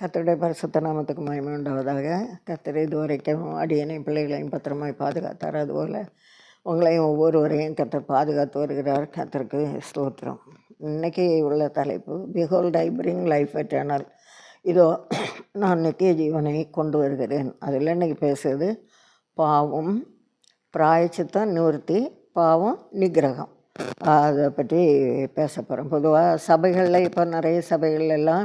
கத்தருடைய பரிசுத்த நாமத்துக்கு மகிமை உண்டாவதாக. கர்த்தர் இதுவரைக்கும் அடியனையும் பிள்ளைகளையும் பத்திரமாய் பாதுகாத்தார். அதுபோல் உங்களையும் ஒவ்வொருவரையும் கத்தர் பாதுகாத்து வருகிறார். கத்தருக்கு ஸ்தோத்திரம். இன்றைக்கி உள்ள தலைப்பு behold I bring life eternal இதோ நான் நித்திய ஜீவனை கொண்டு வருகிறேன். அதில் இன்றைக்கி பேசுகிறது பாவம் பிராயச்சித்தம் நிவர்த்தி பாவம் நிகிரகம் அதை பற்றி பேச போகிறோம் பொதுவாக சபைகளில் இப்போ நிறைய சபைகள் எல்லாம்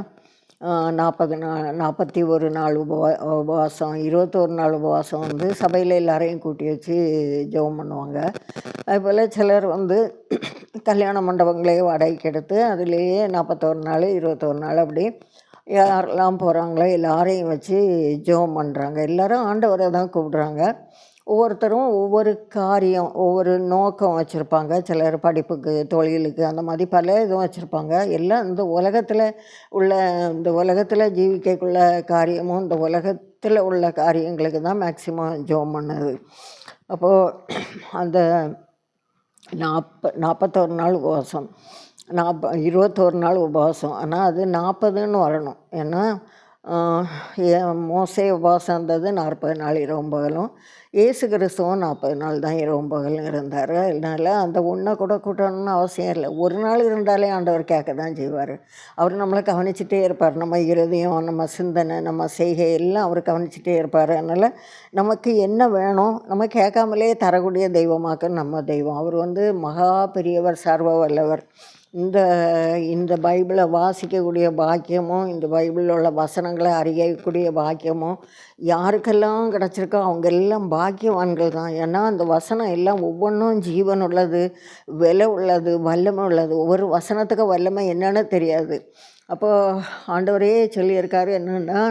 நாற்பது நாள் நாற்பத்தி ஒரு நாள் உபவா உபவாசம் இருபத்தோரு நாள் உபவாசம் வந்து சபையில் எல்லாரையும் கூட்டி வச்சு ஜெபம் பண்ணுவாங்க. அதுபோல் சிலர் வந்து கல்யாண மண்டபங்களே வாடகைக்கு எடுத்து அதுலேயே நாற்பத்தோரு நாள் இருபத்தோரு நாள் அப்படி யாரெல்லாம் போகிறாங்களோ எல்லாரையும் வச்சு ஜெபம் பண்ணுறாங்க எல்லோரும் ஆண்டவரை தான் கூப்பிடுறாங்க. ஒவ்வொருத்தரும் ஒவ்வொரு காரியம் ஒவ்வொரு நோக்கம் வச்சுருப்பாங்க. சிலர் படிப்புக்கு தொழிலுக்கு அந்த மாதிரி பல இதுவும் வச்சுருப்பாங்க. எல்லாம் இந்த உலகத்தில் உள்ள இந்த உலகத்தில் ஜீவிக்கக்குள்ள காரியமும் இந்த உலகத்தில் உள்ள காரியங்களுக்கு தான் மேக்சிமம் ஜோம் பண்ணது. அப்போது அந்த நாற்ப நாற்பத்தோரு நாள் உபவாசம் நாற்ப இருபத்தோரு நாள் உபவாசம். ஆனால் அது நாற்பதுன்னு வரணும். ஏன்னா மோசே உபவாசம் இருந்தது நாற்பது நாள் இரவும் பகலும். ஏசு கிறிஸ்துவும் நாற்பது நாள் தான் இரவும் பகலும் இருந்தார். அதனால் அந்த ஒன்றை கூட கூட்டணும்னு அவசியம் இல்லை. ஒரு நாள் இருந்தாலே ஆண்டவர் கேட்க தான் செய்வார். அவர் நம்மளை கவனிச்சிட்டே இருப்பார். நம்ம இருதயம் நம்ம சிந்தனை நம்ம செய்கை எல்லாம் அவர் கவனிச்சிட்டே இருப்பார். அதனால் நமக்கு என்ன வேணும்? நம்ம கேட்காமலே தரக்கூடிய தெய்வமாக்க நம்ம தெய்வம். அவர் வந்து மகா பெரியவர் சர்வ வல்லவர். இந்த இந்த பைபிளை வாசிக்கக்கூடிய பாக்கியமும் இந்த பைபிளில் உள்ள வசனங்களை அறியக்கூடிய பாக்கியமும் யாருக்கெல்லாம் கிடச்சிருக்கோ அவங்க எல்லாம் பாக்கியவான்கள் தான். ஏன்னா அந்த வசனம் எல்லாம் ஒவ்வொன்றும் ஜீவன் உள்ளது விலை உள்ளது வல்லமை உள்ளது. ஒவ்வொரு வசனத்துக்கு வல்லமை என்னன்னு தெரியாது. அப்போது ஆண்டவரே சொல்லியிருக்காரு என்னென்னா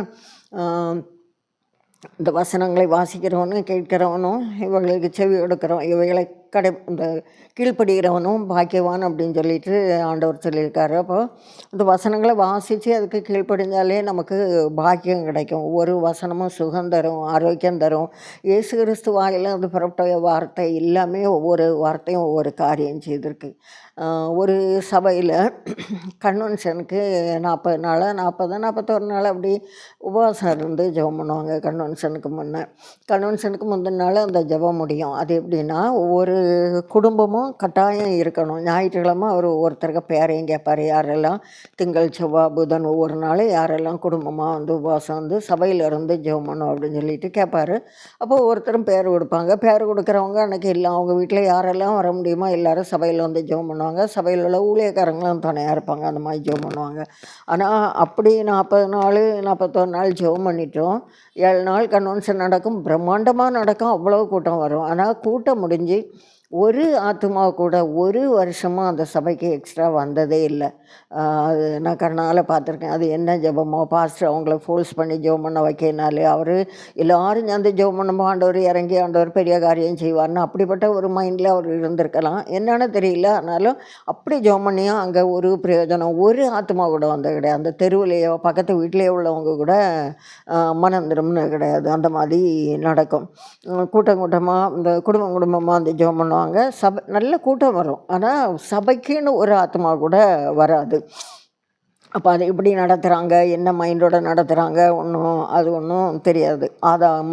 இந்த வசனங்களை வாசிக்கிறவனும் கேட்கிறவனும் இவர்களுக்கு செவி எடுக்கிறோம் இவைகளை கடை இந்த கீழ்ப்படுகிறவனும் பாக்கியவான் அப்படின்னு சொல்லிட்டு ஆண்டவர் சொல்லியிருக்காரு. அப்போ இந்த வசனங்களை வாசித்து அதுக்கு கீழ்ப்படிஞ்சாலே நமக்கு பாக்கியம் கிடைக்கும். ஒவ்வொரு வசனமும் சுகம் தரும் ஆரோக்கியம் தரும். இயேசு கிறிஸ்து வாயில் அது புறப்பட்ட வார்த்தை எல்லாமே ஒவ்வொரு வார்த்தையும் ஒவ்வொரு காரியம் செய்திருக்கு. ஒரு சபையில் கன்வென்ஷனுக்கு நாற்பது நாள் நாற்பது நாற்பத்தோரு நாள் அப்படி உபவாசம் இருந்து ஜெபம் பண்ணுவாங்க கன்வென்ஷனுக்கு முன்னே. கன்வென்ஷனுக்கு முந்தின நாள் அந்த ஜெபம் முடியும். அது எப்படின்னா ஒவ்வொரு குடும்பமும் கட்டாயம் இருக்கணும். ஞாயிற்றுக்கிழமை அவர் ஒருத்தருக்கு பேரையும் கேட்பார் யாரெல்லாம் திங்கள் செவ்வாய் புதன் ஒவ்வொரு நாளும் யாரெல்லாம் குடும்பமாக வந்து உபவாசம் வந்து சபையில் இருந்து ஜெபம் பண்ணும் அப்படின்னு சொல்லிட்டு கேட்பார் அப்போ ஒருத்தரும் பேர் கொடுப்பாங்க. பேர் கொடுக்குறவங்க அன்றைக்கி இல்லை அவங்க வீட்டில் யாரெல்லாம் வர முடியுமோ எல்லோரும் சபையில் வந்து ஜெபம் பண்ணுவாங்க. சபையில் உள்ள ஊழியக்காரங்களும் துணையாக இருப்பாங்க. அந்த மாதிரி ஜெபம் பண்ணுவாங்க. ஆனால் அப்படி நாற்பது நாள் நாற்பத்தொரு நாள் ஜெபம் பண்ணிட்டோம். ஏழு நாள் கன்வென்ஷன் நடக்கும். பிரம்மாண்டமாக நடக்கும். அவ்வளோ கூட்டம் வரும். ஆனால் கூட்டம் முடிஞ்சு ஒரு ஆத்மா கூட ஒரு வருஷமாக அந்த சபைக்கு எக்ஸ்ட்ரா வந்ததே இல்லை. அது நான் கண்ணால் பார்த்துருக்கேன். அது என்ன ஜபமோ பாஸ்டர் அவங்கள ஃபோர்ஸ் பண்ணி ஜெபம் பண்ண வைக்கினாலே அவர் எல்லோரும் அந்த ஜெபம் பண்ணும் ஆண்டவர் இறங்கி ஆண்டவர் பெரிய காரியம் செய்வார்னு அப்படிப்பட்ட ஒரு மைண்டில் அவர் இருந்திருக்கலாம். என்னன்னு தெரியல. ஆனாலும் அப்படி ஜெபம் பண்ணியும் அங்கே ஒரு பிரயோஜனம் ஒரு ஆத்மா கூட வந்தது கிடையாது. அந்த தெருவிலேயோ பக்கத்து வீட்டிலேயோ உள்ளவங்க கூட மனம் திரும்பினது கிடையாது. அந்த மாதிரி நடக்கும். கூட்டம் கூட்டமாக இந்த குடும்பம் குடும்பமாக அந்த ஜெபம் பண்ணுவோம் பண்ணுவாங்க சபை நல்ல கூட்டம் வரும். ஆனால் சபைக்குன்னு ஒரு ஆத்மா கூட வராது. அப்போ அது எப்படி நடத்துகிறாங்க என்ன மைண்டோடு நடத்துகிறாங்க ஒன்றும் அது ஒன்றும் தெரியாது. ஆதாம்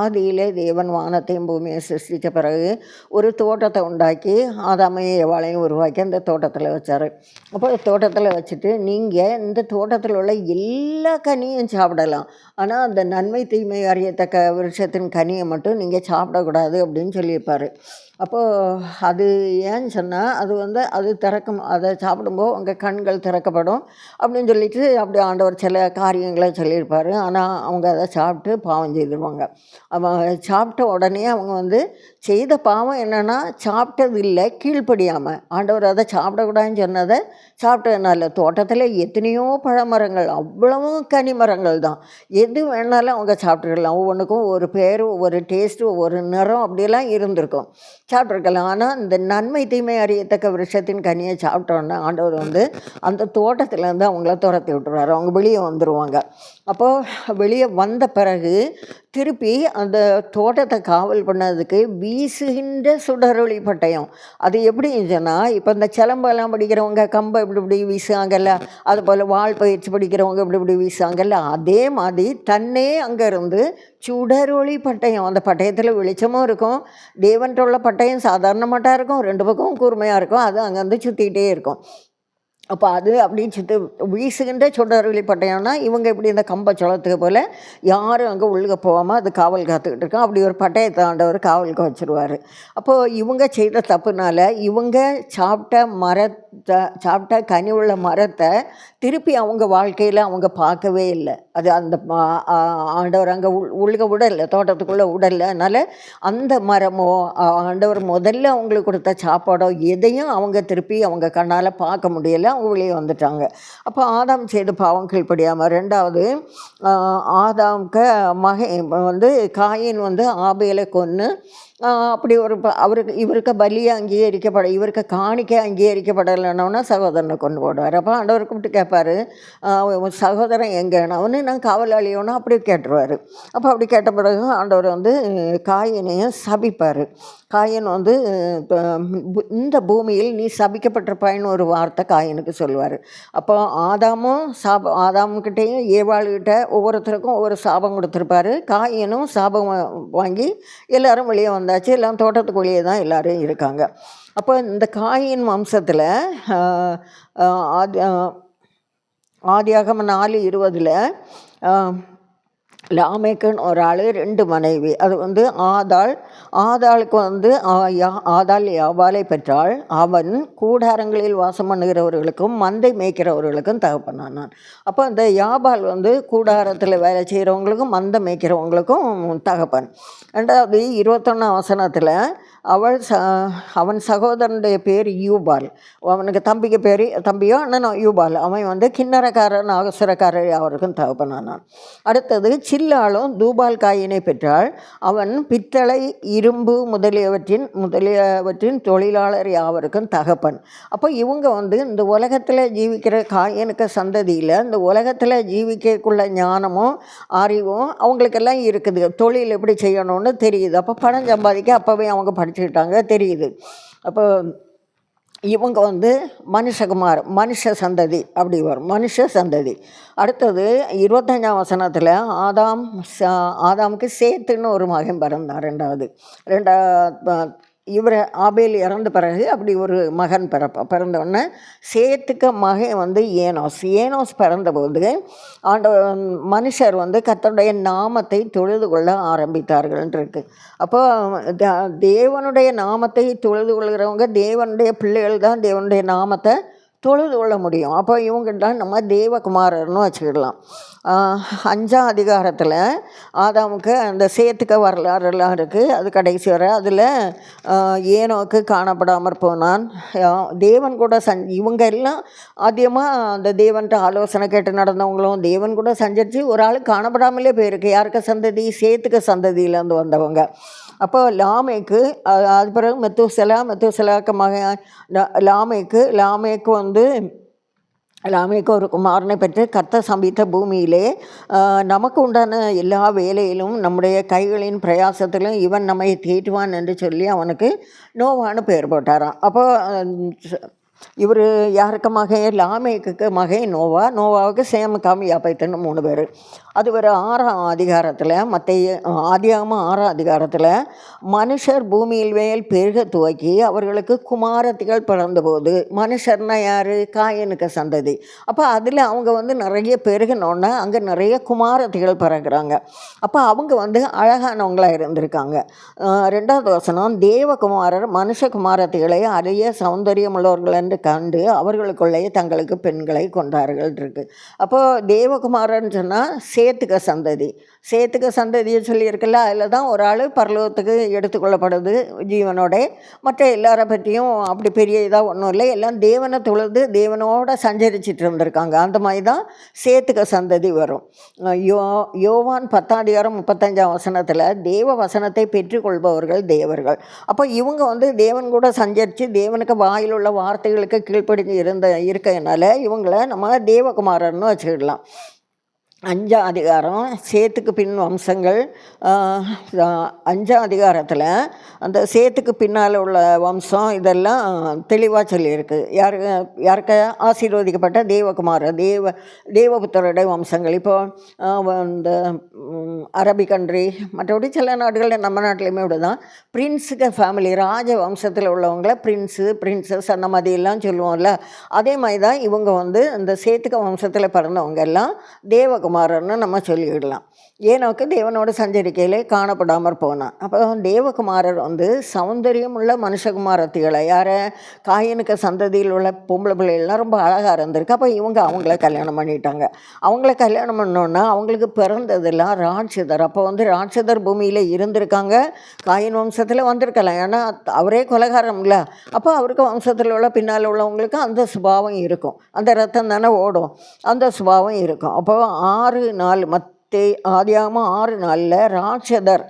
ஆதியிலே தேவன் வானத்தையும் பூமியை சிருஷ்டித்த பிறகு ஒரு தோட்டத்தை உண்டாக்கி ஆதாமையும் எவாளையும் உருவாக்கி அந்த தோட்டத்தில் வச்சார். அப்போ தோட்டத்தில் வச்சுட்டு நீங்கள் இந்த தோட்டத்தில் உள்ள எல்லா கனியும் சாப்பிடலாம். ஆனால் அந்த நன்மை தீமை அறியத்தக்க விருஷத்தின் கனியை மட்டும் நீங்கள் சாப்பிடக்கூடாது அப்படின்னு சொல்லியிருப்பார். அப்போது அது ஏன்னு சொன்னால் அது வந்து அது திறக்கும் அதை சாப்பிடும்போது உங்கள் கண்கள் திறக்கப்படும் அப்படின்னு சொல்லிட்டு அப்படி ஆண்டவர் சில காரியங்களை சொல்லியிருப்பார். ஆனால் அவங்க அதை சாப்பிட்டு பாவம் செய்திருவாங்க. அவங்க சாப்பிட்ட உடனே அவங்க வந்து செய்த பாவம் என்னென்னா சாப்பிட்டது இல்லை கீழ்ப்படியாமல் ஆண்டவர் அதை சாப்பிடக்கூடாதுன்னு சொன்னதை சாப்பிட்டதுனால தோட்டத்தில் எத்தனையோ பழமரங்கள் அவ்வளவும் கனிமரங்கள் தான். எது வேணாலும் அவங்க சாப்பிட்ருக்கலாம் ஒவ்வொன்றுக்கும் ஒரு பேர் ஒவ்வொரு டேஸ்ட்டு ஒவ்வொரு நிறம் அப்படியெல்லாம் இருந்திருக்கும். சாப்பிட்ருக்கலாம் ஆனால் இந்த நன்மை தீமை அறியத்தக்க விஷயத்தின் கனியை சாப்பிட்டோன்னா ஆண்டவர் வந்து அந்த தோட்டத்துலேருந்து அவங்கள துரத்தி விட்டுருவார். அவங்க வெளியே வந்துடுவாங்க அப்போது வெளியே வந்த பிறகு திருப்பி அந்த தோட்டத்தை காவல் பண்ணதுக்கு வீசுகின்ற சுடரொளி பட்டயம். அது எப்படி இருந்துச்சுன்னா இப்போ இந்த சிலம்பெல்லாம் படிக்கிறவங்க கம்பை இப்படி இப்படி வீசுவாங்கல்ல அது போல் வால் பயிற்சி படிக்கிறவங்க இப்படி இப்படி வீசுவாங்கல்ல அதே மாதிரி தன்னே அங்கேருந்து சுடரொளி பட்டயம் அந்த பட்டயத்தில் வெளிச்சமும் இருக்கும். தேவன்கிட்ட உள்ள பட்டயம் சாதாரணமாட்டாக இருக்கும் ரெண்டு பக்கமும் கூர்மையாக இருக்கும் அது அங்கேருந்து சுற்றிக்கிட்டே இருக்கும். அப்போ அது அப்படின்னு சொல்லிட்டு வீசுகின்ற சுடரொளி பட்டயம்னா இவங்க இப்படி இந்த கம்ப சொலத்துக்கு போல் யாரும் அங்கே உள்ளுக போகாமல் அது காவல் காத்துக்கிட்டு இருக்கோம் அப்படி ஒரு பட்டயத்தை ஆண்டவர் காவலுக்கு வச்சுருவார். அப்போது இவங்க செய்த தப்புனால இவங்க சாப்பிட்ட மரத்தை சாப்பிட்ட கனி உள்ள மரத்தை திருப்பி அவங்க வாழ்க்கையில் அவங்க பார்க்கவே இல்லை. அது அந்த ஆண்டவர் அங்கே உள் உள்க விடலை தோட்டத்துக்குள்ளே விடலை. அதனால் அந்த மரமோ ஆண்டவர் முதல்ல அவங்களுக்கு கொடுத்த சாப்பாடோ எதையும் அவங்க திருப்பி அவங்க கண்ணால் பார்க்க முடியலை. அவங்க வெளியே வந்துட்டாங்க. அப்போ ஆதாம் செய்து பாவம் படியாமல் ரெண்டாவது ஆதாம்க்கு மகன் வந்து காயின் வந்து ஆபேலை கொன்று அப்படி ஒரு ப- அவருக்கு இவருக்கு பலியை அங்கீகரிக்கப்பட இவருக்கு காணிக்க அங்கீகரிக்கப்படலைன்னா சகோதரனை கொண்டு போடுவார். அப்போ ஆண்டவர் கூப்பிட்டு கேட்பாரு சகோதரன் எங்கேனவனு நான் காவலாளியோன்னா அப்படி கேட்டுருவார். அப்போ அப்படி கேட்ட பிறகு ஆண்டவர் வந்து காயினையும் சபிப்பார். காயின் வந்து இந்த பூமியில் நீ சபிக்கப்பட்டிருப்பாயின்னு ஒரு வார்த்தை காயினுக்கு சொல்லுவார். அப்போ ஆதாமும் சாப ஆதாமுக்கிட்டேயும் ஏவாளுகிட்ட ஒவ்வொருத்தருக்கும் ஒவ்வொரு சாபம் கொடுத்துருப்பாரு. காயினும் சாபம் வாங்கி எல்லோரும் வெளியே வந்து வந்தாச்சு. எல்லாம் தோட்டத்துக்குள்ளேயே தான் எல்லோரும் இருக்காங்க. அப்போ இந்த காயின் வம்சத்தில் ஆதி ஆதியாகம நாலு இருபதில் லாமேக்குன்னு ஒரு ஆள் ரெண்டு மனைவி. அது வந்து ஆதாள். ஆதாளுக்கு வந்து யா- ஆதாள் யாபாலை பெற்றாள். அவன் கூடாரங்களில் வாசம் பண்ணுகிறவர்களுக்கும் மந்தை மேய்க்கிறவர்களுக்கும் தகப்பனானான் அப்போ அந்த யாபால் வந்து கூடாரத்தில் வேலை செய்கிறவங்களுக்கும் மந்தை மேய்க்கிறவங்களுக்கும் தகப்பன். ரெண்டாவது இருபத்தொன்னாம் வசனத்தில் அவள் ச அவன் சகோதரனுடைய பேர் யூபால். அவனுக்கு தம்பிக்கு பேர் தம்பியோ அண்ணனோ யூபால். அவன் வந்து கிண்ணறக்காரன் அவசரக்காரர் அவருக்கும் தகப்பனானான். அடுத்தது சில்லாளும் தூபால் காயினை பெற்றால் அவன் பித்தளை இரும்பு முதலியவற்றின் முதலியவற்றின் தொழிலாளர் யாவருக்கும் தகப்பன். அப்போ இவங்க வந்து இந்த உலகத்தில் ஜீவிக்கிற காயனுக்கு சந்ததியில் இந்த உலகத்தில் ஜீவிக்கக்குள்ள ஞானமும் அறிவும் அவங்களுக்கெல்லாம் இருக்குது. தொழில் எப்படி செய்யணும்னு தெரியுது. அப்போ பணம் சம்பாதிக்க அப்போவே அவங்க ஆரம்பிச்சுக்கிட்டாங்க தெரியுது. அப்போ இவங்க வந்து மனுஷகுமார் மனுஷ சந்ததி அப்படி வரும் மனுஷ சந்ததி. அடுத்தது இருபத்தஞ்சாம் வசனத்தில் ஆதாம் ச ஆதாமுக்கு சேத்துன்னு ஒரு மகன் பிறந்தான் ரெண்டாவது. ரெண்டா இவர் ஆபேல் இறந்த பிறகு அப்படி ஒரு மகன் பிறப்பா பிறந்தவுடனே சேத்துக்க மகன் வந்து ஏனோஸ். ஏனோஸ் பிறந்தபோது ஆண்ட மனுஷர் வந்து கத்தனுடைய நாமத்தை தொழுது கொள்ள ஆரம்பித்தார்கள்னு இருக்கு. அப்போ த- தேவனுடைய நாமத்தை தொழுது கொள்கிறவங்க தேவனுடைய பிள்ளைகள் தான் தேவனுடைய நாமத்தை தொழுது கொள்ள முடியும். அப்போ இவங்கள்ட்ட நம்ம தேவகுமாரர்னு வச்சுக்கிடலாம். அஞ்சாம் அதிகாரத்தில் ஆதாமுக்கு அந்த சேத்துக்க வரலாறுலாம் இருக்குது அது கடைசி வரை அதில் ஏனோக்கு காணப்படாமற் போனான். தேவன் கூட சஞ் இவங்க எல்லாம் அதிகமாக அந்த தேவன்கிட்ட ஆலோசனை கேட்டு நடந்தவங்களும் தேவன் கூட சஞ்சரித்து ஒரு ஆள் காணப்படாமலே போயிருக்கு. யாருக்கு சந்ததி? சேத்துக்க சந்ததியிலேருந்து வந்தவங்க. அப்போ லாமேக்கு அது பிறகு மெத்துசலா மெத்துசலாக்கு மக லாமேக்கு லாமேக்கு வந்து லாமேக்கு ஒரு குமாரனை பெற்று கர்த்த சம்பித்த பூமியிலே நமக்கு உண்டான எல்லா வேலையிலும் நம்முடைய கைகளின் பிரயாசத்திலும் இவன் நம்மை தேற்றுவான் என்று சொல்லி அவனுக்கு நோவான்னு பேர் போட்டாரான் அப்போ இவர் யாருக்கு மகன்? லாமேக்கு மகன் நோவா. நோவாவுக்கு சேம யாபைத்தன்னு மூணு பேர். அது ஒரு ஆறாம் அதிகாரத்தில் மற்ற ஆதியாம ஆறாம் அதிகாரத்தில் மனுஷர் பூமியில் மேல் பெருக துவக்கி அவர்களுக்கு குமாரத்திகள் பிறந்தபோது மனுஷர்னா யார்? காயனுக்கு சந்ததி. அப்போ அதில் அவங்க வந்து நிறைய பெருகினோன்னா அங்கே நிறைய குமாரத்திகள் பிறகுறாங்க அப்போ அவங்க வந்து அழகானவங்களாக இருந்திருக்காங்க. ரெண்டாவது வசனம் தேவகுமாரர் மனுஷகுமாரத்திகளை அரிய சௌந்தரியமுள்ளவர்கள் என்று கண்டு அவர்களுக்குள்ளேயே தங்களுக்கு பெண்களை கொண்டார்கள் இருக்குது அப்போது தேவகுமாரன்னு சொன்னால் சேத்துக்க சந்ததி. சேத்துக்க சந்ததியை சொல்லியிருக்கல அதில் தான் ஒரு ஆள் பரலோகத்துக்கு எடுத்துக்கொள்ளப்படுது ஜீவனோட. மற்ற எல்லாரை பற்றியும் அப்படி பெரிய இதாக ஒன்றும் இல்லை. எல்லாம் தேவனை தொழுது தேவனோட சஞ்சரிச்சிட்டு இருந்திருக்காங்க. அந்த மாதிரி தான் சேத்துக்க சந்ததி வரும். யோ யோவான் பத்தாதிகாரம் முப்பத்தஞ்சாம் வசனத்தில் தேவ வசனத்தை பெற்றுக்கொள்பவர்கள் தேவர்கள். அப்போ இவங்க வந்து தேவன் கூட சஞ்சரித்து தேவனுக்கு வாயில் உள்ள வார்த்தைகளுக்கு கீழ்ப்படிஞ்சு இருந்த இருக்கனால இவங்கள நம்ம தேவகுமாரர்னு வச்சுக்கிடலாம். அஞ்சாம் அதிகாரம் சேத்துக்கு பின் வம்சங்கள் அஞ்சா அஞ்சாம் அதிகாரத்தில் அந்த சேத்துக்கு பின்னால் உள்ள வம்சம் இதெல்லாம் தெளிவாக சொல்லியிருக்கு. யாரு யாருக்க ஆசீர்வதிக்கப்பட்ட தேவகுமார தேவ தேவபுத்தருடைய வம்சங்கள். இப்போது இந்த அரபி கண்ட்ரி மற்றபடி சில நாடுகளில் நம்ம நாட்டிலையுமே இப்படி தான் பிரின்ஸுக்கு ஃபேமிலி ராஜ வம்சத்தில் உள்ளவங்கள பிரின்ஸு பிரின்சஸ் அந்த மாதிரிலாம் சொல்லுவோம்ல. அதே மாதிரி தான் இவங்க வந்து இந்த சேத்துக்க வம்சத்தில் பிறந்தவங்க எல்லாம் தேவ குமாரர்னு நம்ம சொல்லிவிடலாம் ஏனோக்கு தேவனோட சஞ்சரிக்கையிலே காணப்படாமற் போனான். அப்போ தேவகுமாரர் வந்து சௌந்தரியம் உள்ள மனுஷகுமாரத்திகளை யாரை? காயினுக்கு சந்ததியில் உள்ள பொம்பளை பிள்ளைகள்லாம் ரொம்ப அழகாக இருந்திருக்கு. அப்போ இவங்க அவங்கள கல்யாணம் பண்ணிட்டாங்க. அவங்கள கல்யாணம் பண்ணோன்னா அவங்களுக்கு பிறந்ததெல்லாம் ராட்சதர். அப்போ வந்து ராட்சதர் பூமியில் இருந்திருக்காங்க. காயின் வம்சத்தில் வந்திருக்கலாம் ஏன்னா அவரே கொலகாரம் இல்லை. அப்போ அவருக்கு வம்சத்தில் உள்ள பின்னால் உள்ளவங்களுக்கு அந்த சுபாவம் இருக்கும். அந்த ரத்தம் தானே ஓடும். அந்த சுபாவம் இருக்கும். அப்போ ஆறு நாள் தே ஆதியாகமம் ஆறு நாளில் ராட்சதர்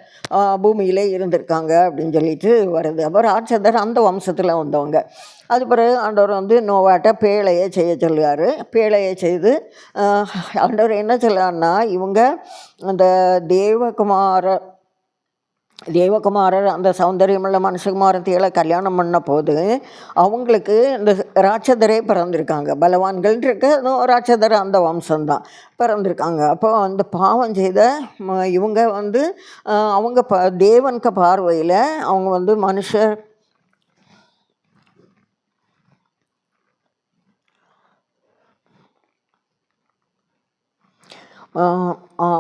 பூமியிலே இருந்திருக்காங்க அப்படின்னு சொல்லிட்டு வருது. அப்போ ராட்சதர் அந்த வம்சத்தில் வந்தவங்க. அது பிறகு ஆண்டவர் வந்து நோவாட்ட பேழையை செய்ய சொல்லுவார். பேழையை செய்து ஆண்டவர் என்ன சொல்லுவார்னா இவங்க அந்த தேவகுமார தேவகுமாரர் அந்த சௌந்தரியமுள்ள மனுஷகுமாரத்திகளை கல்யாணம் பண்ண போது அவங்களுக்கு இந்த ராட்சதரே பிறந்திருக்காங்க. பலவான்கள் இருக்க ராட்சதர் அந்த வம்சம்தான் பிறந்திருக்காங்க. அப்போ அந்த பாவம் செய்த ம- இவங்க வந்து அவங்க ப தேவனுக்கு பார்வையில் அவங்க வந்து மனுஷர்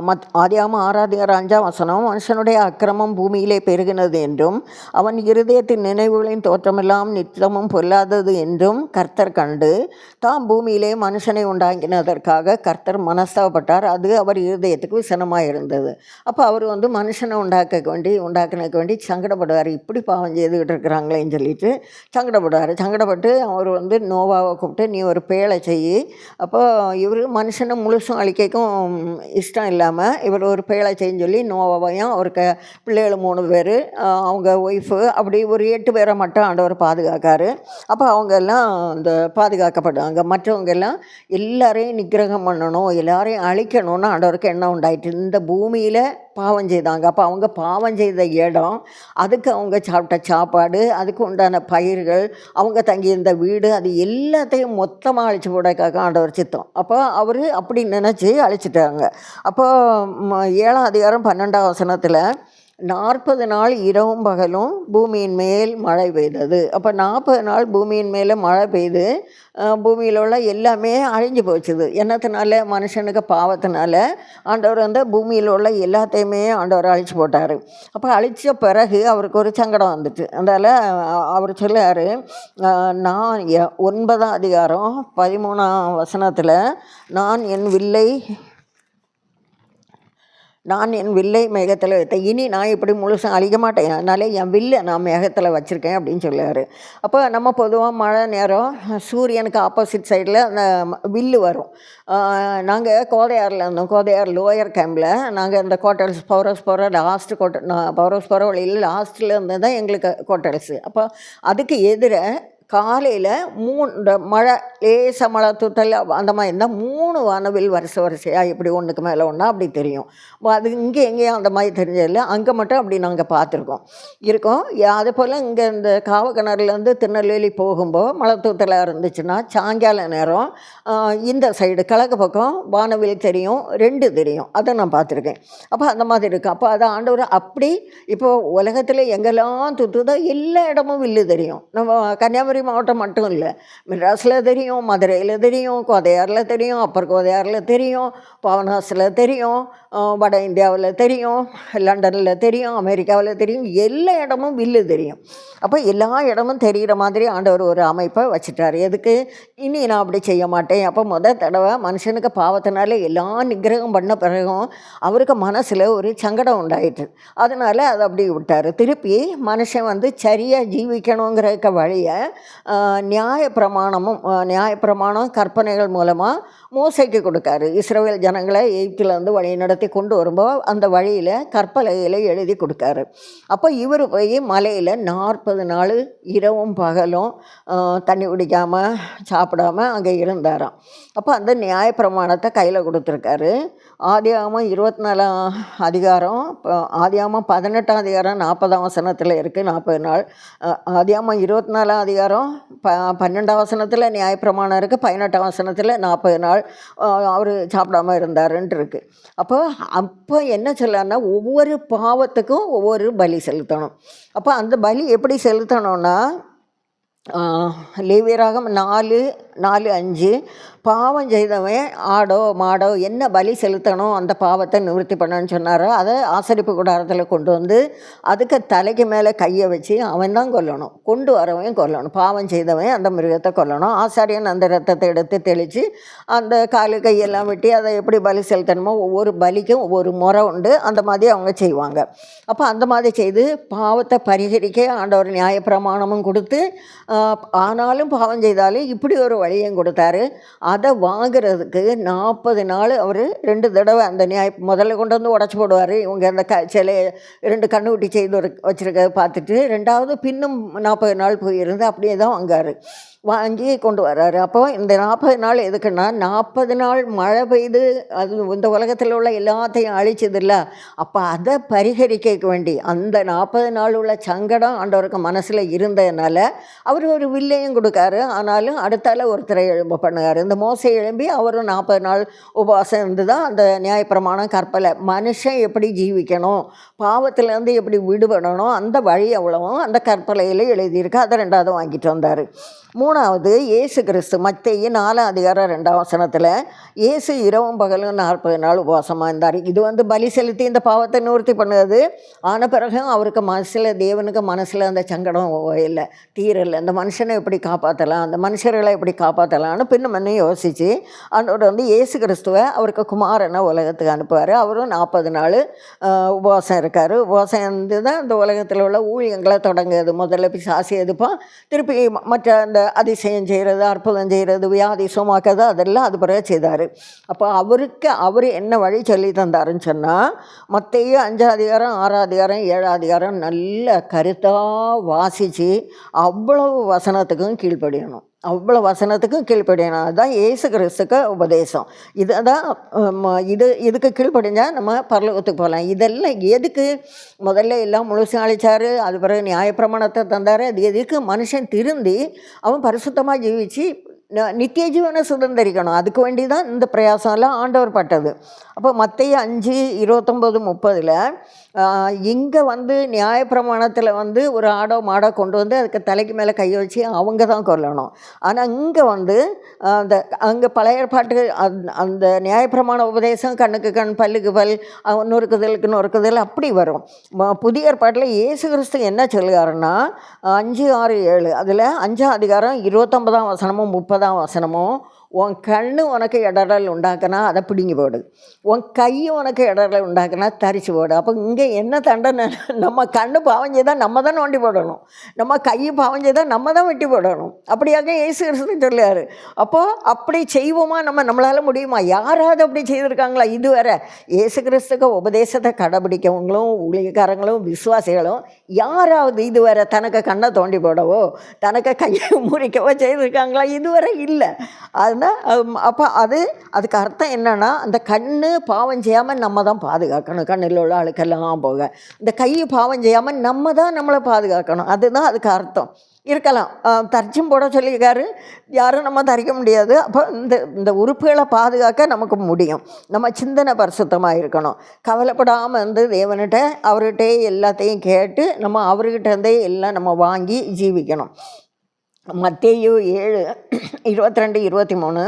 மத் ஆதியாம ஆராதிகார அஞ்சாம் வசனம் மனுஷனுடைய அக்கிரமம் பூமியிலே பெருகினது என்றும் அவன் இருதயத்தின் நினைவுகளின் தோற்றமெல்லாம் நித்தமும் பொல்லாதது என்றும் கர்த்தர் கண்டு தாம் பூமியிலே மனுஷனை உண்டாக்கினதற்காக கர்த்தர் மனஸ்தாபப்பட்டார். அது அவர் இருதயத்துக்கு விசனமாக இருந்தது அப்போ அவர் வந்து மனுஷனை உண்டாக்க வேண்டி உண்டாக்கினக்கு வேண்டி சங்கடப்படுவார். இப்படி பாவம் செய்துக்கிட்டு இருக்கிறாங்களேன்னு சொல்லிட்டு சங்கடப்படுவார். சங்கடப்பட்டு அவர் வந்து நோவாவை கூப்பிட்டு நீ ஒரு பேழை செய். அப்போ இவர் மனுஷனை முழுசும் அழிக்கக்கும் இஷ்டம் இல்லாமல் இவர் ஒரு பேழை செய்யும் சொல்லி நோவாவையும் அவருக்கு பிள்ளைகள் மூணு பேர் அவங்க ஒய்ஃபு அப்படி ஒரு எட்டு பேரை மட்டும் ஆண்டவர் பாதுகாக்காரு. அப்போ அவங்க எல்லாம் இந்த பாதுகாக்கப்படுவாங்க. மற்றவங்க எல்லாம் எல்லாரையும் நிகிரகம் பண்ணணும் எல்லாரையும் அழிக்கணும்னு ஆண்டவருக்கு எண்ணம் உண்டாயிட்டு இந்த பூமியில் பாவம் செய்தாங்க. அப்போ அவங்க பாவம் செய்த இடம் அதுக்கு அவங்க சாப்பிட்ட சாப்பாடு அதுக்கு உண்டான பயிர்கள் அவங்க தங்கியிருந்த வீடு அது எல்லாத்தையும் மொத்தமாக அழிச்சு போடக்காக ஆண்டவர் சித்தம். அப்போ அவர் அப்படி நினச்சி அழிச்சிட்டாங்க. அப்போ ஏழாம் அதிகாரம் பன்னெண்டாம் வசனத்தில் நாற்பது நாள் இரவும் பகலும் பூமியின் மேல் மழை பெய்தது. அப்போ நாற்பது நாள் பூமியின் மேலே மழை பெய்து பூமியில் உள்ள எல்லாமே அழிஞ்சு போச்சுது. என்னத்தினால? மனுஷனுக்கு பாவத்தினால. ஆண்டவர் வந்து பூமியில் உள்ள எல்லாத்தையுமே ஆண்டவர் அழிச்சு போட்டார். அப்போ அழிச்ச பிறகு அவருக்கு ஒரு சங்கடம் வந்துட்டு அதனால் அவர் சொல்லார் நான் ஒன்பதாம் அதிகாரம் பதிமூணாம் வசனத்தில் நான் என் வில்லை நான் என் வில்லை மேகத்தில் வைத்தேன். இனி நான் இப்படி முழுசாக அழிக்க மாட்டேன். அதனாலே என் வில்லை நான் மேகத்தில் வச்சுருக்கேன் அப்படின்னு சொல்லுவார். அப்போ நம்ம பொதுவாக மழை நேரம் சூரியனுக்கு ஆப்போசிட் சைடில் அந்த வில்லு வரும். நாங்கள் கோதையாரில் இருந்தோம். கோதையார் லோயர் கேம்பில் நாங்கள் இந்த கோட்டல்ஸ் பவரஸ் போகிற லாஸ்ட் கோட்டை பவரஸ் போகிற வழியில் லாஸ்ட்டில் இருந்து தான் எங்களுக்கு கோட்டல்ஸு அப்போ அதுக்கு எதிர காலையில் மூணு இந்த மழை லேச மழை தூத்தல் அந்த மாதிரி இருந்தால் மூணு வானவில் வரிசை வரிசையாக இப்படி ஒன்றுக்கு மேலே ஒன்றா அப்படி தெரியும். அது இங்கே எங்கேயும் அந்த மாதிரி தெரிஞ்சதில்ல அங்கே மட்டும் அப்படி நாங்கள் பார்த்துருக்கோம். இருக்கோம். யா- அதே போல் இங்கே இந்த காவக்கிணறுலேருந்து திருநெல்வேலி போகும்போது மழை தூத்தலாக இருந்துச்சுன்னா சாயங்கால நேரம் இந்த சைடு கிழக்கு பக்கம் வானவில் தெரியும் ரெண்டு தெரியும். அதை நான் பார்த்துருக்கேன். அப்போ அந்த மாதிரி இருக்குது அப்போ அதை ஆண்டவர் அப்படி இப்போ உலகத்தில் எங்கெல்லாம் துத்துதோ எல்லா இடமும் வில்லு தெரியும். நம்ம கன்னியாகுமரி மாவட்டம் மட்டும் இல்லை. மெட்ராஸில் தெரியும் மதுரையில் தெரியும் கோதையாரில் தெரியும் அப்பர் கோதையாரில் தெரியும் பவனாஸில் தெரியும் வட இந்தியாவில் தெரியும் லண்டனில் தெரியும் அமெரிக்காவில் தெரியும் எல்லா இடமும் வில்லு தெரியும். அப்போ எல்லா இடமும் தெரிகிற மாதிரி ஆண்டவர் ஒரு அமைப்பை வச்சுட்டார். எதுக்கு? இனி நான் அப்படி செய்ய மாட்டேன். அப்போ முத தடவை மனுஷனுக்கு பாவத்தினால எல்லா நிகிரகம் பண்ண பிறகும் அவருக்கு மனசில் ஒரு சங்கடம் உண்டாயிட்டு அதனால் அதை அப்படி விட்டார். திருப்பி மனுஷன் வந்து சரியாக ஜீவிக்கணுங்கிறக்க வழியை நியாய பிரமாணமும் நியாய பிரமாணம் கற்பனைகள் மூலமாக மோசைக்கு கொடுக்காரு. இஸ்ரேல் ஜனங்களை எயிப்திலேருந்து வழி நடத்தி கொண்டு வரும்போது அந்த வழியில் கற்பலையில் எழுதி கொடுக்காரு. அப்போ இவர் போய் மலையில் நாற்பது நாள் இரவும் பகலும் தண்ணி குடிக்காமல் சாப்பிடாம அங்கே இருந்தாராம். அப்போ அந்த நியாய பிரமாணத்தை கையில் கொடுத்துருக்காரு. ஆதியாமம் இருபத்தி நாலாம் அதிகாரம் ஆதியாமம் பதினெட்டாம் அதிகாரம் நாற்பதாம் வசனத்தில் இருக்குது நாற்பது நாள். ஆதியாமம் இருபத்தி நாலாம் அதிகாரம் ப பன்னெண்டாம் வசனத்தில் நியாயப்பிரமாணம் இருக்குது பதினெட்டாம் வசனத்தில் நாற்பது நாள். அவர் சாப்பிடாம இருந்தாருன்ட்டு இருக்குது அப்போ அப்போ என்ன சொல்லலாம்னா ஒவ்வொரு பாவத்துக்கும் ஒவ்வொரு பலி செலுத்தணும். அப்போ அந்த பலி எப்படி செலுத்தணும்னா லேவியராகம் நாலு நாலு அஞ்சு. பாவம் செய்தவன் ஆடோ மாடோ என்ன பலி செலுத்தணும் அந்த பாவத்தை நிவர்த்தி பண்ணணும்னு சொன்னாரோ அதை ஆசரிப்பு கூடாரத்தில் கொண்டு வந்து அதுக்கு தலைக்கு மேலே கையை வச்சு அவன் தான் கொல்லணும். கொண்டு வரவன் கொல்லணும். பாவம் செய்தவன் அந்த மிருகத்தை கொல்லணும். ஆசாரியன் அந்த ரத்தத்தை எடுத்து தெளித்து அந்த காலு கையெல்லாம் வெட்டி அதை எப்படி பலி செலுத்தணுமோ ஒவ்வொரு பலிக்கும் ஒவ்வொரு முறை உண்டு. அந்த மாதிரி அவங்க செய்வாங்க. அப்போ அந்த மாதிரி செய்து பாவத்தை பரிகரிக்க ஆண்டவர் நியாயப்பிரமாணமும் கொடுத்து ஆனாலும் பாவம் செய்தாலும் இப்படி ஒரு வழியும் கொடுத்தாரு. அதை வாங்குறதுக்கு நாற்பது நாள் அவர் ரெண்டு தடவை அந்த நியாய முதல்ல கொண்டு வந்து உடச்சி போடுவார். இவங்க அந்த க சிலையை ரெண்டு கண்ணுக்குட்டி செய்து வச்சுருக்க பார்த்துட்டு ரெண்டாவது பின்னும் நாற்பது நாள் போயிருந்து அப்படியே தான் வாங்காரு வாங்கி கொண்டு வர்றாரு. அப்போ இந்த நாற்பது நாள் எதுக்குன்னா நாற்பது நாள் மழை பெய்து அது இந்த உலகத்தில் உள்ள எல்லாத்தையும் அழிச்சதில்ல. அப்போ அதை பரிகரிக்க வேண்டி அந்த நாற்பது நாள் உள்ள சங்கடம் ஆண்டவருக்கு மனசில் இருந்ததுனால அவர் ஒரு வில்லையும் கொடுக்காரு. ஆனாலும் அடுத்தால ஒருத்தரை எழும்ப பண்ணுவார். இந்த மோசை எழும்பி அவரும் நாற்பது நாள் உபவாசம் இருந்து தான் அந்த நியாயப்பிரமாணம் கற்பலை. மனுஷன் எப்படி ஜீவிக்கணும் பாவத்திலேருந்து எப்படி விடுபடணும் அந்த வழி அவ்வளவும் அந்த கற்பலையில் எழுதியிருக்கு. அதை ரெண்டாவது வாங்கிட்டு வந்தார். மூணு மூணாவது இயேசு கிறிஸ்து மத்திய நாலாம் அதிகாரம் ரெண்டாம் வசனத்தில் இயேசு இரவும் பகலும் நாற்பது நாள் உபவாசமாக இருந்தார். இது வந்து பலி செலுத்தி இந்த பாவத்தை நிவர்த்தி பண்ணுது. ஆன பிறகு அவருக்கு மனசில் தேவனுக்கு மனசில் அந்த சங்கடம் இல்லை தீரலை அந்த மனுஷனை எப்படி காப்பாற்றலாம் அந்த மனுஷர்களை எப்படி காப்பாற்றலாம்னு பின்ன மண்ணே யோசித்து அதோட வந்து இயேசு கிறிஸ்துவை அவருக்கு குமாரனை உலகத்துக்கு அனுப்புவார். அவரும் நாற்பது நாள் உபவாசம் இருக்கார். உபவாசம் இருந்து தான் இந்த உலகத்தில் உள்ள ஊழியங்களை தொடங்குது. முதல்ல பிசாசி எதுப்பான் திருப்பி ம- மற்ற அந்த அதிசயம் செய்கிறது அற்புதம் செய்கிறது வியாதி சுமாக்கிறது அதெல்லாம் அது பிறகு செய்தார். அப்போ அவருக்கு அவர் என்ன வழி சொல்லி தந்தாருன்னு சொன்னால் மற்றைய அஞ்சாதிகாரம் ஆறாதிகாரம் ஏழாதிகாரம் நல்ல கருத்தாக வாசித்து அவ்வளவு வசனத்துக்கும் கீழ்ப்படியணும். அவ்வளோ வசனத்துக்கும் கீழ்ப்படியணும். அதுதான் ஏசு கிறிஸ்துக்கு உபதேசம். இதுதான் ஹம், இது இதுக்கு கீழ்ப்படிஞ்சால் நம்ம பரலோகத்துக்கு போகலாம். இதெல்லாம் எதுக்கு? முதல்ல எல்லாம் முழுசும் அழிச்சாரு அது பிறகு நியாயப்பிரமாணத்தை தந்தார் அது எதுக்கு? மனுஷன் திருந்தி அவன் பரிசுத்தமாக ஜீவிச்சு ந- நித்திய ஜீவனை சுதந்திரிக்கணும். அதுக்கு வேண்டி தான் இந்த பிரயாசம்லாம் ஆண்டவர் பட்டது. அப்போ மத்திய அஞ்சு இருபத்தொம்போது முப்பதில் இங்கே வந்து நியாயப்பிரமாணத்தில் வந்து ஒரு ஆடோ மாடோ கொண்டு வந்து அதுக்கு தலைக்கு மேலே கையை வச்சு அவங்க தான் கொல்லணும். ஆனால் இங்கே வந்து அந்த அங்கே பழைய பாட்டு அந்த அந்த நியாயப்பிரமாண உபதேசம் கண்ணுக்கு கண் பல்லுக்கு பல் நொறுக்குதலுக்கு நொறுக்குதல் அப்படி வரும். புதிய ஏற்பாட்டில் இயேசு கிறிஸ்து என்ன சொல்லுகாருன்னா அஞ்சு ஆறு ஏழு அதில் அஞ்சாம் அதிகாரம் இருபத்தொன்பதாம் வசனமும் முப்பதாம் வசனமும் உன் கண் உனக்கு இடரல் உண்டாக்குனா அதை பிடுங்கி போடு. உன் கை உனக்கு இடரல் உண்டாக்குனா தரிச்சு போடு. அப்போ இங்கே என்ன தண்டனை? நம்ம கண்ணு பாவம் செய்தால் நம்ம தான் நோண்டி போடணும். நம்ம கை பாவம் செய்தால் நம்ம தான் வெட்டி போடணும். அப்படியாக ஏசு கிருஷ்ணன் சொல்லியார் அப்போது அப்படி செய்வோமா நம்ம? நம்மளால் முடியுமா? யாராவது அப்படி செய்திருக்காங்களா? இதுவரை இயேசு கிறிஸ்துக்கு உபதேசத்தை கடைபிடிக்கவங்களும் ஊழியக்காரங்களும் விசுவாசிகளும் யாராவது இதுவரை தனக்கு கண்ணை தோண்டி போடவோ தனக்கு கையை முறிக்கவோ செய்திருக்காங்களா? இதுவரை இல்லை. அது அதுதான் அப்போ அது அதுக்கு அர்த்தம் என்னென்னா அந்த கண் பாவம் செய்யாமல் நம்ம தான் பாதுகாக்கணும். கண்ணில் உள்ள ஆளுக்கெல்லாம் போக. இந்த கை பாவம் செய்யாமல் நம்ம தான் நம்மளை பாதுகாக்கணும். அதுதான் அதுக்கு அர்த்தம். இருக்கலாம். அஹ் போட சொல்லியிருக்காரு. யாரும் நம்ம தரிக்க முடியாது. அப்போ இந்த இந்த உறுப்புகளை பாதுகாக்க நமக்கு முடியும். நம்ம சிந்தனை பரிசுத்தமாக இருக்கணும். கவலைப்படாமல் வந்து தேவன்கிட்ட அவர்கிட்டே எல்லாத்தையும் கேட்டு நம்ம அவர்கிட்ட இருந்தே எல்லாம் நம்ம வாங்கி ஜீவிக்கணும். மத்தேயு ஏழு இருபத்தி ரெண்டு இருபத்தி மூணு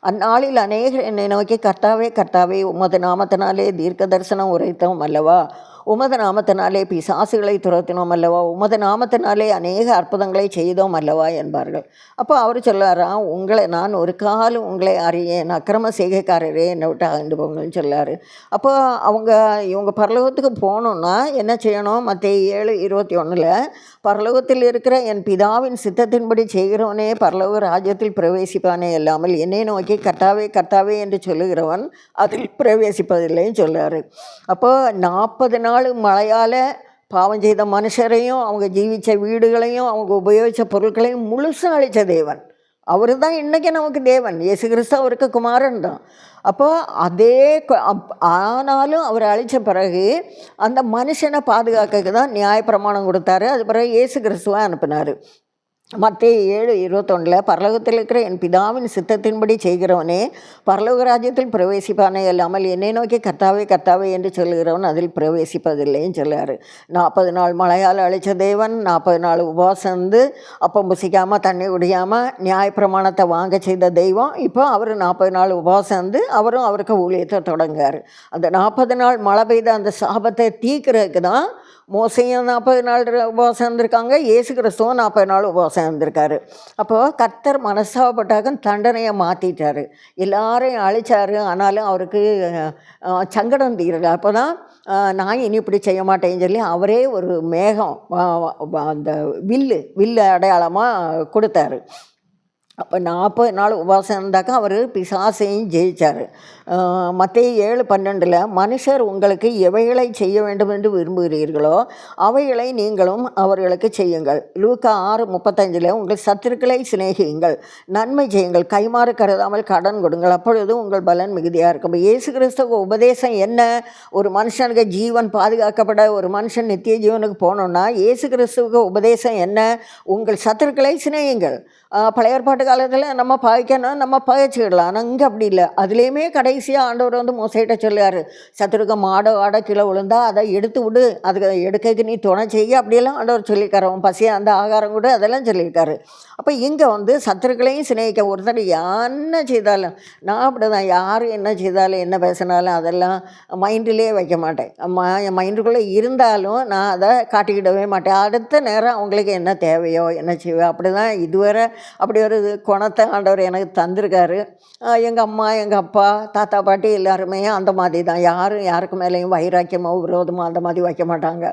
அந்நாளில் அநேகர் என்னை நோக்கி கர்த்தாவே கர்த்தாவே உமது நாமத்தினாலே தீர்க்க தரிசனம் உரைத்தோம் அல்லவா? உமது நாமத்தினாலே பிசாசுகளை துரத்தினோம் அல்லவா? உமது நாமத்தினாலே அநேக அற்புதங்களை செய்தோம் அல்லவா? என்பார்கள். அப்போ அவர் சொல்லாராம் உங்களை நான் ஒரு காலம் உங்களை அறியேன் அக்கிரம செய்கைக்காரரே என்னை விட்டு அகண்டு போங்கன்னு சொல்லாரு. அப்போ அவங்க இவங்க பரலோகத்துக்கு போகணுன்னா என்ன செய்யணும்? மற்ற ஏழு இருபத்தி ஒன்றில் பரலோகத்தில் இருக்கிற என் பிதாவின் சித்தத்தின்படி செய்கிறவனே பரலோக ராஜ்யத்தில் பிரவேசிப்பானே இல்லாமல் என்னை நோக்கி கர்த்தாவே கர்த்தாவே என்று சொல்லுகிறவன் அதில் பிரவேசிப்பதில்லைன்னு சொல்றாரு அப்போ நாற்பது நாள் மழையால் பாவம் செய்த மனுஷரையும் அவங்க ஜீவித்த வீடுகளையும் அவங்க உபயோகித்த பொருட்களையும் முழுசும் அழித்த தேவன். அவர் தான் இன்றைக்கி நமக்கு தேவன். இயேசு கிறிஸ்து அவருக்கு குமாரன் தான். அப்போ அதே அப்- ஆனாலும் அவர் அழித்த பிறகு அந்த மனுஷனை பாதுகாக்க தான் நியாயப்பிரமாணம் கொடுத்தாரு. அது பிறகு இயேசு கிறிஸ்துவை அனுப்பினார். மத்திய ஏழு இருபத்தொன்னில் பரலோகத்தில் இருக்கிற என் பிதாவின் சித்தத்தின்படி செய்கிறவனே பரலோக ராஜ்யத்தில் பிரவேசிப்பானே இல்லாமல் என்னை நோக்கி கர்த்தாவே கர்த்தாவே என்று சொல்கிறவன் அதில் பிரவேசிப்பதில்லைன்னு சொல்லுவார் நாற்பது நாள் மழையால் அழைச்ச தேவன் நாற்பது நாள் உபவாசம் இருந்து அப்பம் புசிக்காமல் தண்ணி குடியாமல் நியாயப்பிரமாணத்தை வாங்க செய்த தெய்வம் இப்போ அவர் நாற்பது நாள் உபவாசம் இருந்து அவரும் அவருக்கு ஊழியத்தை தொடங்குறாரு. அந்த நாற்பது நாள் மழை பெய்த அந்த சாபத்தை தீக்கிறதுக்கு தான் மோசையும் நாற்பது நாள் உபவாசம் இருந்திருக்காங்க இயேசு கிறிஸ்துவும் நாற்பது நாள் உபவாசம் இருந்திருக்காரு அப்போது கர்த்தர் மனஸ்தாபப்பட்டாக தண்டனையை மாற்றிட்டாரு எல்லாரையும் அழிச்சாரு. ஆனாலும் அவருக்கு சங்கடம் தீரல. அப்போ தான் நான் இனி இப்படி செய்ய மாட்டேன்னு சொல்லி அவரே ஒரு மேகம் அந்த வில்லு வில்லு அடையாளமாக கொடுத்தாரு. அப்போ நாற்பது நாள் உபவாசம் இருந்தாக்கா அவர் பிசாசையும் ஜெயிச்சார். மற்ற ஏழு பன்னெண்டில் மனுஷர் உங்களுக்கு எவைகளை செய்ய வேண்டும் என்று விரும்புகிறீர்களோ அவைகளை நீங்களும் அவர்களுக்கு செய்யுங்கள் லூக்கா ஆறு முப்பத்தஞ்சில் உங்கள் சத்துருக்களை சிநேகியுங்கள். நன்மை செய்யுங்கள். கைமாறு கருதாமல் கடன் கொடுங்கள். அப்பொழுது உங்கள் பலன் மிகுதியாக இருக்கும். இயேசு கிறிஸ்துவ உபதேசம் என்ன? ஒரு மனுஷனுக்கு ஜீவன் பாதுகாக்கப்பட ஒரு மனுஷன் நித்திய ஜீவனுக்கு போனோன்னா இயேசு கிறிஸ்துவுக்கு உபதேசம் என்ன? உங்கள் சத்துருக்களை சிநேகிங்கள் பழைய ஏற்பாட்டு காலத்தில் நம்ம பகைக்கணும் நம்ம பகைச்சிக்கிடலாம் ஆனால் இங்கே அப்படி இல்லை. அதுலேயுமே கடை கடைசியாக ஆண்டவர் வந்து மோசையிட்ட சொல்லுவார் சத்துருக்க மாடோ ஆட கீழே விழுந்தா அதை எடுத்து விடு. அதுக்கு எடுக்கிறதுக்கு நீ துணை செய்ய. அப்படியெல்லாம் ஆண்டவர் சொல்லியிருக்காரு. அவன் பசியாக அந்த ஆகாரம் கூட அதெல்லாம் சொல்லியிருக்காரு. அப்போ இங்கே வந்து சத்துருக்களையும் சிநேகிக்க ஒருத்தர் என்ன செய்தாலும் நான் அப்படி தான் யார் என்ன செய்தாலும் என்ன பேசினாலும் அதெல்லாம் மைண்டிலே வைக்க மாட்டேன். ம என் மைண்டுக்குள்ளே இருந்தாலும் நான் அதை காட்டிக்கிடவே மாட்டேன். அடுத்த நேரம் அவங்களுக்கு என்ன தேவையோ என்ன செய்வேன் அப்படி தான் இதுவரை அப்படி ஒரு குணத்தை ஆண்டவர் எனக்கு தந்திருக்காரு. எங்கள் அம்மா எங்கள் அப்பா தாத்தா பாட்டி எல்லாருமே அந்த மாதிரி தான் யாரும் யாருக்கு மேலேயும் வைராக்கியமோ விரோதமோ அந்த மாதிரி வைக்க மாட்டாங்க.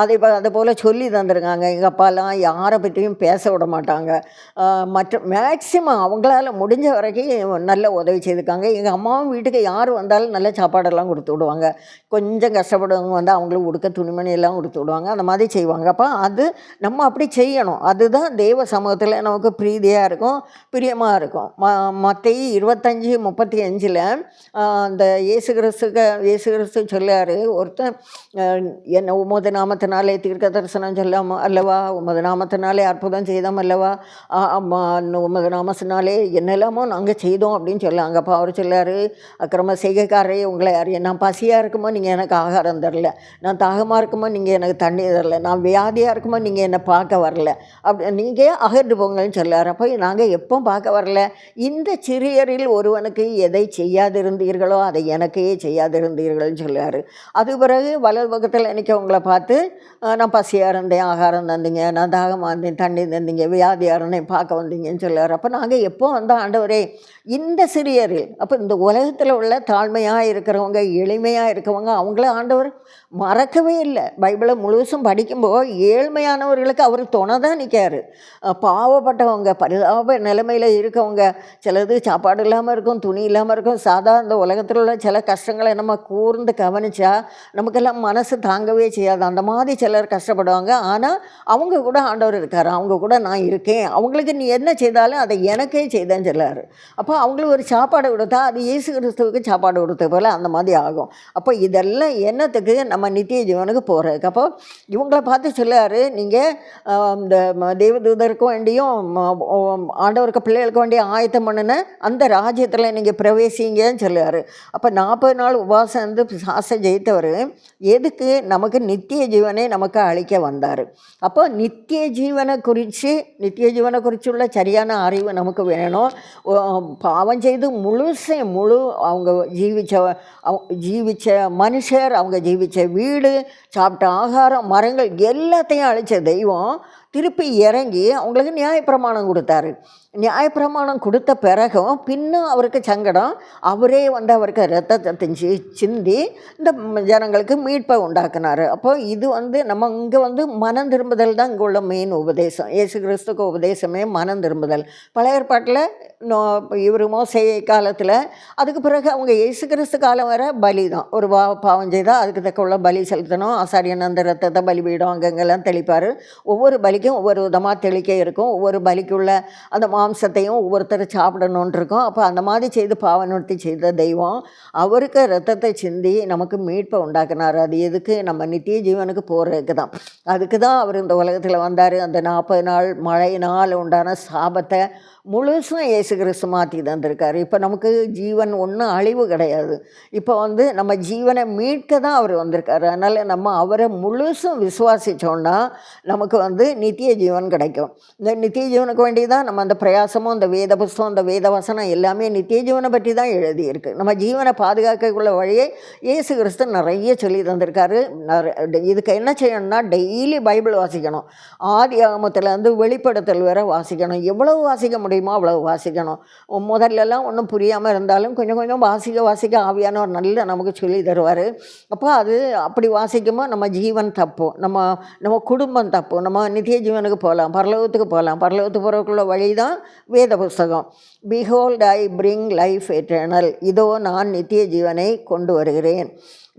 அதே போ போல் சொல்லி தந்திருக்காங்க. எங்கள் அப்பாலாம் யாரை பற்றியும் பேச விட மாட்டாங்க. மற்ற மேக்சிமம் அவங்களால முடிஞ்ச வரைக்கும் நல்ல உதவி செய்திருக்காங்க. எங்கள் அம்மாவும் வீட்டுக்கு யார் வந்தாலும் நல்ல சாப்பாடெல்லாம் கொடுத்து விடுவாங்க. கொஞ்சம் கஷ்டப்படுறவங்க வந்து அவங்களுக்கு உடுக்க துணிமணி எல்லாம் கொடுத்து விடுவாங்க. அந்த மாதிரி செய்வாங்க. அப்போ அது நம்ம அப்படி செய்யணும். அதுதான் தெய்வ சமூகத்தில் நமக்கு பிரீதியாக இருக்கும் பிரியமாக இருக்கும். ம மற்ற இருபத்தஞ்சி முப்பத்தி அஞ்சில் அந்த இயேசு கிறிஸ்துக்கு இயேசு கிறிஸ்து சொல்லார் ஒருத்தன் என்ன என்ன உமது நாமத்தினாலே தீர்க்க தரிசனம் சொல்லாம அல்லவா உமது நாமத்தினாலே அற்புதம் செய்தோம் அல்லவா அம்மா உமது நாமத்தினாலே என்னெல்லாமோ நாங்கள் செய்தோம் அப்படின்னு சொல்லாங்க அப்போ அவர் சொல்லார் அக்கிரம செய்கைக்காரரே உங்களை அறிய நான் பசியாக இருக்குமோ நீங்கள் எனக்கு ஆகாரம் தரல நான் தாகமாக இருக்குமோ நீங்கள் எனக்கு தண்ணி தரல நான் வியாதியாக இருக்குமோ நீங்கள் என்னை பார்க்க வரல அப்படி நீங்கள் அகன்று போங்கன்னு சொல்லார் அப்போ நாங்கள் எப்போ பார்க்க வரல இந்த சிறியரில் ஒருவனுக்கு எதை செய்யாதிருந்தீர்களோ அதை எனக்கே செய்யாதிருந்தீர்கள்னு சொல்லார் அது பிறகு வலது பக்கத்தில் இன்றைக்கி உங்களை பார்த்து நான் பசியாக இருந்தேன் ஆகாரம் தந்தீங்க நான் தாகமாக இருந்தேன் தண்ணி தந்தீங்க வியாதியாக இருந்தேன் பார்க்க வந்தீங்கன்னு சொல்லுவார் அப்போ நாங்கள் எப்போ வந்த ஆண்டவரே இந்த சிறியரில் அப்போ இந்த உலகத்தில் உள்ள தாழ்மையாக இருக்கிறவங்க எளிமையாக இருக்கவங்க அவங்கள ஆண்டவர் மறக்கவே இல்லை. பைபிளை முழுசும் படிக்கும்போது ஏழ்மையானவர்களுக்கு அவர் துணை தான் நிற்காரு பாவப்பட்டவங்க பரிதாப நிலைமையில் இருக்கவங்க சிலது சாப்பாடு இல்லாமல் இருக்கும் துணி இல்லாமல் இருக்கும் சாதா இந்த உலகத்தில் உள்ள சில கஷ்டங்களை நம்ம கூர்ந்து கவனித்தா நமக்கெல்லாம் மனசு தாங்கவே செய்யாது. அந்த மாதிரி சிலர் கஷ்டப்படுவாங்க. ஆனால் அவங்க கூட ஆண்டவர் இருக்கார். அவங்க கூட நான் இருக்கேன். அவங்களுக்கு நீ என்ன செய்தாலும் அதை எனக்கே செய்தேன்னு சொல்லார் அப்போ அவங்களுக்கு ஒரு சாப்பாடு கொடுத்தா அது இயேசு கிறிஸ்துவுக்கு சாப்பாடு கொடுத்த போல் அந்த மாதிரி ஆகும். அப்போ இதெல்லாம் என்னத்துக்கு நம்ம நித்திய ஜீவனுக்கு போகிறதுக்கு அப்போ இவங்கள பார்த்து சொல்லார் நீங்கள் இந்த தேவதூதருக்கு வேண்டியும் ஆண்டவருக்கு பிள்ளைகளுக்கு வேண்டிய ஆயத்தம் பண்ணின அந்த ராஜ்யத்தில் நீங்கள் பிரவேசிங்கன்னு சொல்லுவார் அப்போ நாற்பது நாள் உபாசம் வந்து சாசை ஜெயித்தவர் எதுக்கு நமக்கு நித்திய ஜீவன் நமக்கு அழிக்க வந்தார் அப்போ நித்திய ஜீவனை குறித்து நித்திய ஜீவனை குறிச்சுள்ள சரியான அறிவு நமக்கு வேணும் பாவம் செய்து முழுசே முழு அவங்க ஜீவிச்ச ஜீவித்த ஜீவிச்ச மனுஷர் அவங்க ஜீவிச்ச வீடு சாப்பிட்ட ஆகாரம் மரங்கள் எல்லாத்தையும் அழித்த தெய்வம் திருப்பி இறங்கி அவங்களுக்கு நியாயப்பிரமாணம் கொடுத்தாரு நியாயப்பிரமாணம் கொடுத்த பிறகும் பின்னும் அவருக்கு சங்கடம். அவரே வந்து அவருக்கு ரத்தத்தை திஞ்சி சிந்தி இந்த ஜனங்களுக்கு மீட்பை உண்டாக்குனாரு. அப்போ இது வந்து நம்ம இங்கே வந்து மனம் திரும்புதல் தான் இங்கே உள்ள மெயின் உபதேசம். இயேசு கிறிஸ்துக்கு உபதேசமே மனம் திரும்புதல். பழைய ஏற்பாட்டில் நோ இவர் மோசே காலத்தில் அதுக்கு பிறகு அவங்க இயேசு கிறிஸ்து காலம் வர பலி தான். ஒரு பா பாவம் செய்தால் அதுக்கு தக்க உள்ள பலி செலுத்தணும். ஆசாரியன் அந்த ரத்தத்தை பலிபீடம் அங்கங்கெல்லாம் தெளிப்பார். ஒவ்வொரு பலிக்கும் ஒவ்வொரு விதமாக தெளிக்க இருக்கும். ஒவ்வொரு பலிக்குள்ள அந்த மா மாம்சத்தையும் ஒவ்வொருத்தர் சாப்பிடணுன்ட்டு இருக்கோம் அப்போ அந்த மாதிரி செய்து பாவநிவர்த்தி செய்த தெய்வம் அவருக்கு ரத்தத்தை சிந்தி நமக்கு மீட்பை உண்டாக்குனார். அது எதுக்கு? நம்ம நித்திய ஜீவனுக்கு போகிறதுக்கு தான். அதுக்கு தான் அவர் இந்த உலகத்தில் வந்தார். அந்த நாற்பது நாள் மழையினால் உண்டான சாபத்தை முழுசும் இயேசு கிறிஸ்து மாற்றி தந்திருக்காரு. இப்போ நமக்கு ஜீவன் ஒன்றும் அழிவு கிடையாது. இப்போ வந்து நம்ம ஜீவனை மீட்க தான் அவர் வந்திருக்காரு. அதனால் நம்ம அவரை முழுசும் விசுவாசித்தோன்னா நமக்கு வந்து நித்திய ஜீவன் கிடைக்கும். இந்த நித்திய ஜீவனுக்கு வேண்டி தான் நம்ம அந்த பிரயாசமும் அந்த வேத புஸ்தம் அந்த வேத வசனம் எல்லாமே நித்திய ஜீவனை பற்றி தான் எழுதியிருக்கு. நம்ம ஜீவனை பாதுகாக்கக்குள்ள வழியை இயேசு கிறிஸ்து நிறைய சொல்லி தந்திருக்காரு. இதுக்கு என்ன செய்யணும்னா டெய்லி பைபிள் வாசிக்கணும். ஆதி ஆகமத்துலேருந்து வெளிப்படுத்தல் வரை வாசிக்கணும். எவ்வளவு வாசிக்க முடியும் அவ்வளவு வாசிக்கணும். முதல்லலாம் ஒன்றும் புரியாமல் இருந்தாலும் கொஞ்சம் கொஞ்சம் வாசிக்க வாசிக்க ஆவியானவர் நல்ல நமக்கு சொல்லி தருவார். அப்போ அது அப்படி வாசிக்கும்போது நம்ம ஜீவன் தப்பு. நம்ம நம்ம குடும்பம் தப்பு. நம்ம நித்திய ஜீவனுக்கு போகலாம். பரலோகத்துக்கு போகலாம். பரலோகத்துக்கு போகிறதுக்குள்ள வழி தான் வேத புஸ்தகம். Behold I bring life eternal இதோ நான் நித்திய ஜீவனை கொண்டு வருகிறேன்.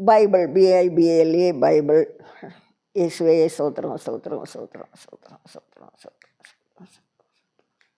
பைபிள் பிஐபிஎல்ஏ பைபிள் இயேசுவே சோத்திரம் சோத்திரம் சோத்திரம் சோத்திரம் சோத்திரம் சோத்திரம்.